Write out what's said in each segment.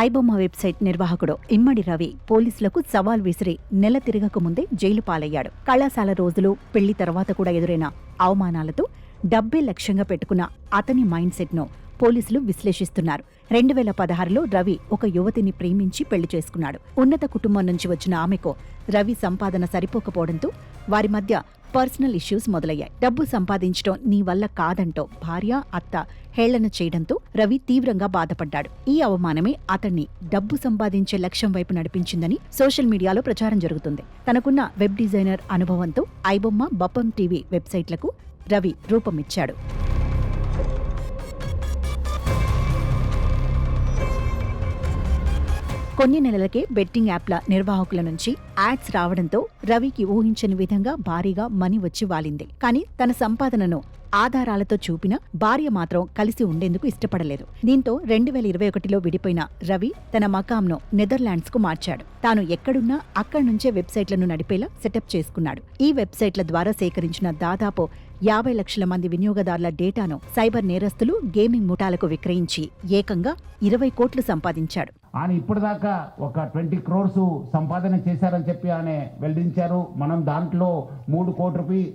IBomma website నిర్వాహకుడు ఇమ్మడి రవి పోలీసులకు సవాల్ విసిరి నెల తిరగక ముందే జైలు పాలయ్యాడు. కళాశాల రోజులు పెళ్ళి తర్వాత కూడా ఎదురైన అవమానాలతో డబ్బే లక్ష్యంగా పెట్టుకున్న అతని మైండ్ సెట్ను పోలీసులు విశ్లేషిస్తున్నారు. రెండు వేల పదహారులో రవి ఒక యువతిని ప్రేమించి పెళ్ళి చేసుకున్నాడు. ఉన్నత కుటుంబం నుంచి వచ్చిన ఆమెకు రవి సంపాదన సరిపోకపోవడంతో వారి మధ్య పర్సనల్ ఇష్యూస్ మొదలయ్యాయి. డబ్బు సంపాదించడం నీ వల్ల కాదంటో భార్య అత్త హేళన చేయడంతో రవి తీవ్రంగా బాధపడ్డాడు. ఈ అవమానమే అతన్ని డబ్బు సంపాదించే లక్ష్యం వైపు నడిపించిందని సోషల్ మీడియాలో ప్రచారం జరుగుతుంది. తనకున్న వెబ్ డిజైనర్ అనుభవంతో ఐబొమ్మ బప్పం టీవీ వెబ్సైట్లకు రవి రూపమిచ్చాడు. కొన్ని నెలలకే బెట్టింగ్ యాప్ల నిర్వాహకుల నుంచి యాడ్స్ రావడంతో రవికి ఊహించని విధంగా భారీగా మనీ వచ్చి వాలింది. కానీ తన సంపాదనను ఆధారాలతో చూపిన భార్య మాత్రం కలిసి ఉండేందుకు ఇష్టపడలేదు. దీంతో రెండు వేల ఇరవై ఒకటిలో విడిపోయిన రవి తన మకాంను నెదర్లాండ్స్కు మార్చాడు. తాను ఎక్కడున్నా అక్కడి నుంచే వెబ్సైట్లను నడిపేలా సెటప్ చేసుకున్నాడు. ఈ వెబ్సైట్ల ద్వారా సేకరించిన దాదాపు యాభై లక్షల మంది వినియోగదారుల డేటాను సైబర్ నేరస్తులు గేమింగ్ ముఠాలకు విక్రయించి ఏకంగా ఇరవై కోట్లు సంపాదించాడు. ఆయన ఇప్పటిదాకా ఒక ట్వంటీ క్రోర్స్ సంపాదన చేశారని చెప్పి ఆయన వెల్లడించారు. మనం దాంట్లో మూడు కోటి రూపాయి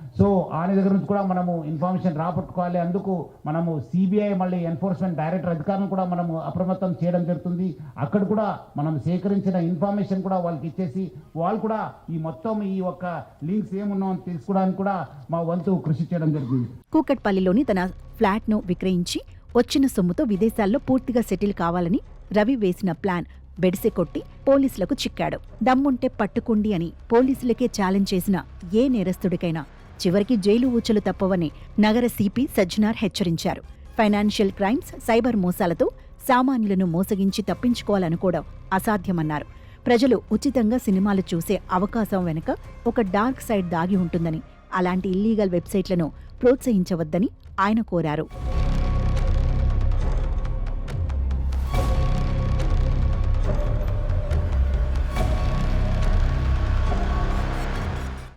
సో ఆయన దగ్గర నుంచి కూడా మనము ఇన్ఫర్మేషన్ రాబట్టుకోవాలి. అందుకు మనము సిబిఐ మళ్ళీ ఎన్ఫోర్స్మెంట్ డైరెక్టర్ అధికారులను కూడా మనము అప్రమత్తం చేయడం జరుగుతుంది. అక్కడ కూడా మనం సేకరించిన ఇన్ఫర్మేషన్ కూడా వాళ్ళకి ఇచ్చేసి వాళ్ళు కూడా ఈ మొత్తం ఈ యొక్క లింక్స్ ఏమున్నా అని తెలుసుకోవడానికి కూడా మా వంతు కృషి చేయడం జరుగుతుంది. కూకట్పల్లిలోని తన ఫ్లాట్ను విక్రయించి వచ్చిన సొమ్ముతో విదేశాల్లో పూర్తిగా సెటిల్ కావాలని రవి వేసిన ప్లాన్ బెడిసె కొట్టి పోలీసులకు చిక్కాడు. దమ్ముంటే పట్టుకుండి అని పోలీసులకే ఛాలెంజ్ చేసిన ఏ నేరస్తుడికైనా చివరికి జైలు ఊచలు తప్పవని నగర సిపి సజ్జనార్ హెచ్చరించారు. ఫైనాన్షియల్ క్రైమ్స్ సైబర్ మోసాలతో సామాన్యులను మోసగించి తప్పించుకోవాలనుకోవడం అసాధ్యమన్నారు. ప్రజలు ఉచితంగా సినిమాలు చూసే అవకాశం వెనుక ఒక డార్క్ సైడ్ దాగి ఉంటుందని అలాంటి ఇల్లీగల్ వెబ్సైట్లను ప్రోత్సహించవద్దని ఆయన కోరారు.